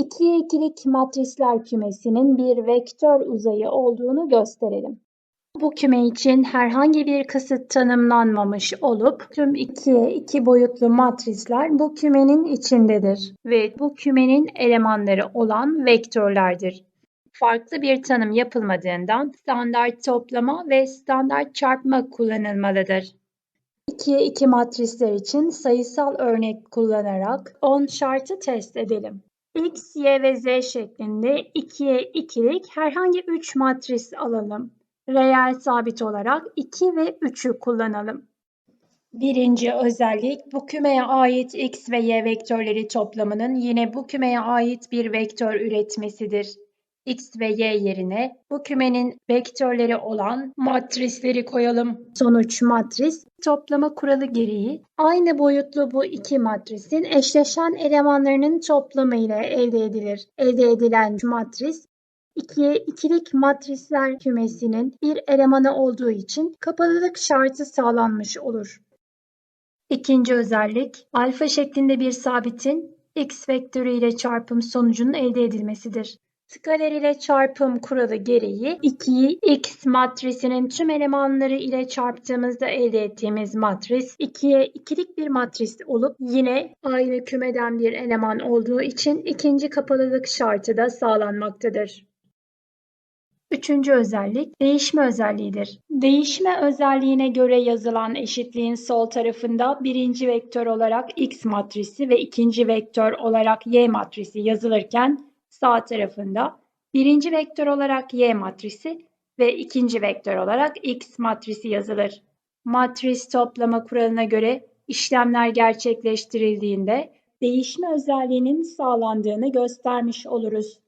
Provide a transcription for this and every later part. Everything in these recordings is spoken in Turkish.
2'ye 2'lik matrisler kümesinin bir vektör uzayı olduğunu gösterelim. Bu küme için herhangi bir kısıt tanımlanmamış olup tüm 2'ye 2 boyutlu matrisler bu kümenin içindedir ve bu kümenin elemanları olan vektörlerdir. Farklı bir tanım yapılmadığından standart toplama ve standart çarpma kullanılmalıdır. 2'ye 2 matrisler için sayısal örnek kullanarak 10 şartı test edelim. X, Y ve Z şeklinde 2'ye 2'lik herhangi 3 matris alalım. Reel sabit olarak 2 ve 3'ü kullanalım. Birinci özellik bu kümeye ait x ve y vektörleri toplamının yine bu kümeye ait bir vektör üretmesidir. X ve y yerine bu kümenin vektörleri olan matrisleri koyalım. Sonuç matris toplama kuralı gereği aynı boyutlu bu iki matrisin eşleşen elemanlarının toplamı ile elde edilir. Elde edilen matris 2'ye ikilik matrisler kümesinin bir elemanı olduğu için kapalılık şartı sağlanmış olur. İkinci özellik, alfa şeklinde bir sabitin x vektörü ile çarpım sonucunun elde edilmesidir. Skaler ile çarpım kuralı gereği 2'yi x matrisinin tüm elemanları ile çarptığımızda elde ettiğimiz matris 2'ye ikilik bir matris olup yine aynı kümeden bir eleman olduğu için ikinci kapalılık şartı da sağlanmaktadır. Üçüncü özellik değişme özelliğidir. Değişme özelliğine göre yazılan eşitliğin sol tarafında birinci vektör olarak x matrisi ve ikinci vektör olarak y matrisi yazılırken sağ tarafında birinci vektör olarak y matrisi ve ikinci vektör olarak x matrisi yazılır. Matris toplama kuralına göre işlemler gerçekleştirildiğinde değişme özelliğinin sağlandığını göstermiş oluruz.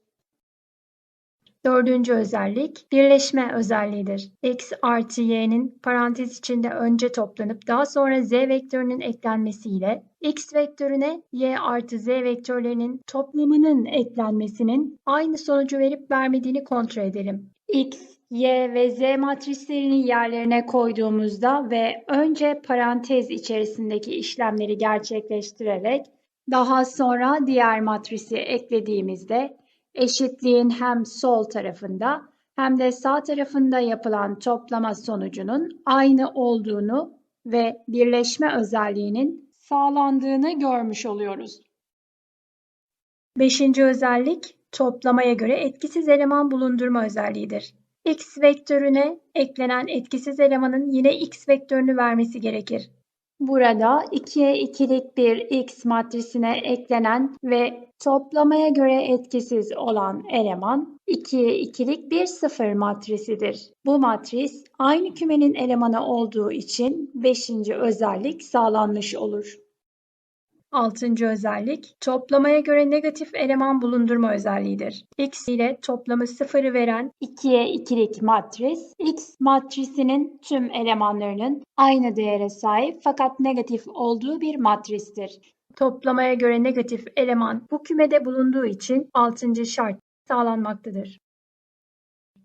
Dördüncü özellik birleşme özelliğidir. x artı y'nin parantez içinde önce toplanıp daha sonra z vektörünün eklenmesiyle x vektörüne y artı z vektörlerinin toplamının eklenmesinin aynı sonucu verip vermediğini kontrol edelim. x, y ve z matrislerini yerlerine koyduğumuzda ve önce parantez içerisindeki işlemleri gerçekleştirerek daha sonra diğer matrisi eklediğimizde eşitliğin hem sol tarafında hem de sağ tarafında yapılan toplama sonucunun aynı olduğunu ve birleşme özelliğinin sağlandığını görmüş oluyoruz. Beşinci özellik toplamaya göre etkisiz eleman bulundurma özelliğidir. X vektörüne eklenen etkisiz elemanın yine X vektörünü vermesi gerekir. Burada 2'ye 2'lik bir X matrisine eklenen ve toplamaya göre etkisiz olan eleman 2'ye 2'lik bir sıfır matrisidir. Bu matris aynı kümenin elemanı olduğu için 5. özellik sağlanmış olur. Altıncı özellik toplamaya göre negatif eleman bulundurma özelliğidir. X ile toplamı sıfırı veren 2'ye 2'lik matris, X matrisinin tüm elemanlarının aynı değere sahip fakat negatif olduğu bir matristir. Toplamaya göre negatif eleman bu kümede bulunduğu için 6. şart sağlanmaktadır.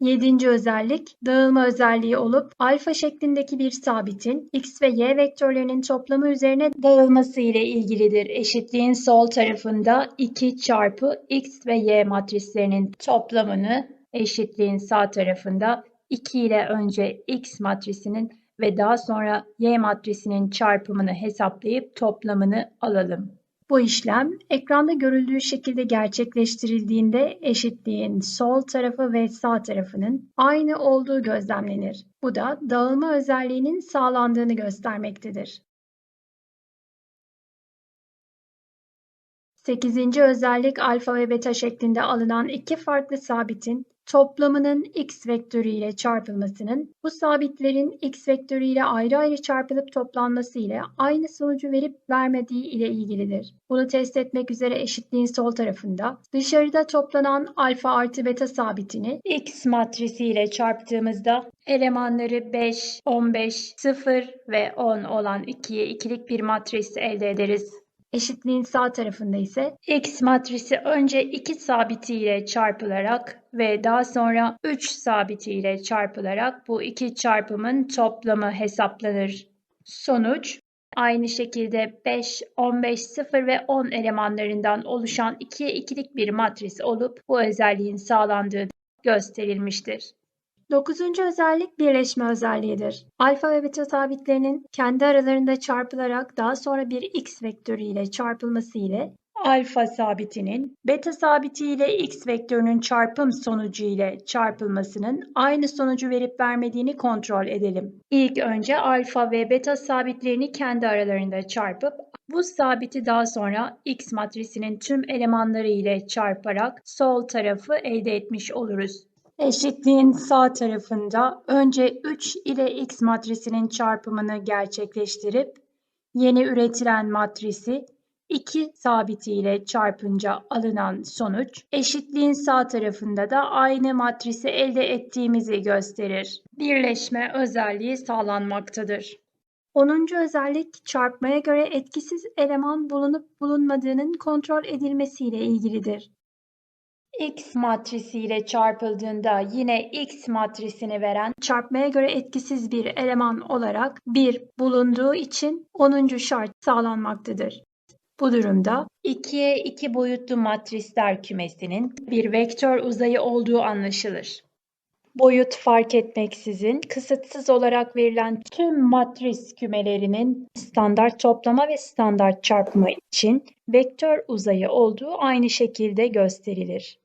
Yedinci özellik dağılma özelliği olup alfa şeklindeki bir sabitin x ve y vektörlerinin toplamı üzerine dağılması ile ilgilidir. Eşitliğin sol tarafında 2 çarpı x ve y matrislerinin toplamını eşitliğin sağ tarafında 2 ile önce x matrisinin ve daha sonra y matrisinin çarpımını hesaplayıp toplamını alalım. Bu işlem ekranda görüldüğü şekilde gerçekleştirildiğinde eşitliğin sol tarafı ve sağ tarafının aynı olduğu gözlemlenir. Bu da dağılma özelliğinin sağlandığını göstermektedir. Sekizinci özellik alfa ve beta şeklinde alınan iki farklı sabitin toplamının x vektörü ile çarpılmasının bu sabitlerin x vektörü ile ayrı ayrı çarpılıp toplanması ile aynı sonucu verip vermediği ile ilgilidir. Bunu test etmek üzere eşitliğin sol tarafında dışarıda toplanan alfa artı beta sabitini x matrisi ile çarptığımızda elemanları 5, 15, 0 ve 10 olan ikiye ikilik bir matris elde ederiz. Eşitliğin sağ tarafında ise x matrisi önce 2 sabiti ile çarpılarak ve daha sonra 3 sabiti ile çarpılarak bu iki çarpımın toplamı hesaplanır. Sonuç aynı şekilde 5, 15, 0 ve 10 elemanlarından oluşan 2'ye 2'lik bir matris olup bu özelliğin sağlandığı gösterilmiştir. Dokuzuncu özellik birleşme özelliğidir. Alfa ve beta sabitlerinin kendi aralarında çarpılarak daha sonra bir x vektörü ile çarpılması ile alfa sabitinin beta sabiti ile x vektörünün çarpım sonucu ile çarpılmasının aynı sonucu verip vermediğini kontrol edelim. İlk önce alfa ve beta sabitlerini kendi aralarında çarpıp bu sabiti daha sonra x matrisinin tüm elemanları ile çarparak sol tarafı elde etmiş oluruz. Eşitliğin sağ tarafında önce 3 ile x matrisinin çarpımını gerçekleştirip yeni üretilen matrisi 2 sabiti ile çarpınca alınan sonuç eşitliğin sağ tarafında da aynı matrisi elde ettiğimizi gösterir. Birleşme özelliği sağlanmaktadır. 10. özellik çarpmaya göre etkisiz eleman bulunup bulunmadığının kontrol edilmesiyle ilgilidir. X matrisiyle çarpıldığında yine X matrisini veren çarpmaya göre etkisiz bir eleman olarak 1 bulunduğu için 10. şart sağlanmaktadır. Bu durumda 2'ye 2 boyutlu matrisler kümesinin bir vektör uzayı olduğu anlaşılır. Boyut fark etmeksizin kısıtsız olarak verilen tüm matris kümelerinin standart toplama ve standart çarpımı için vektör uzayı olduğu aynı şekilde gösterilir.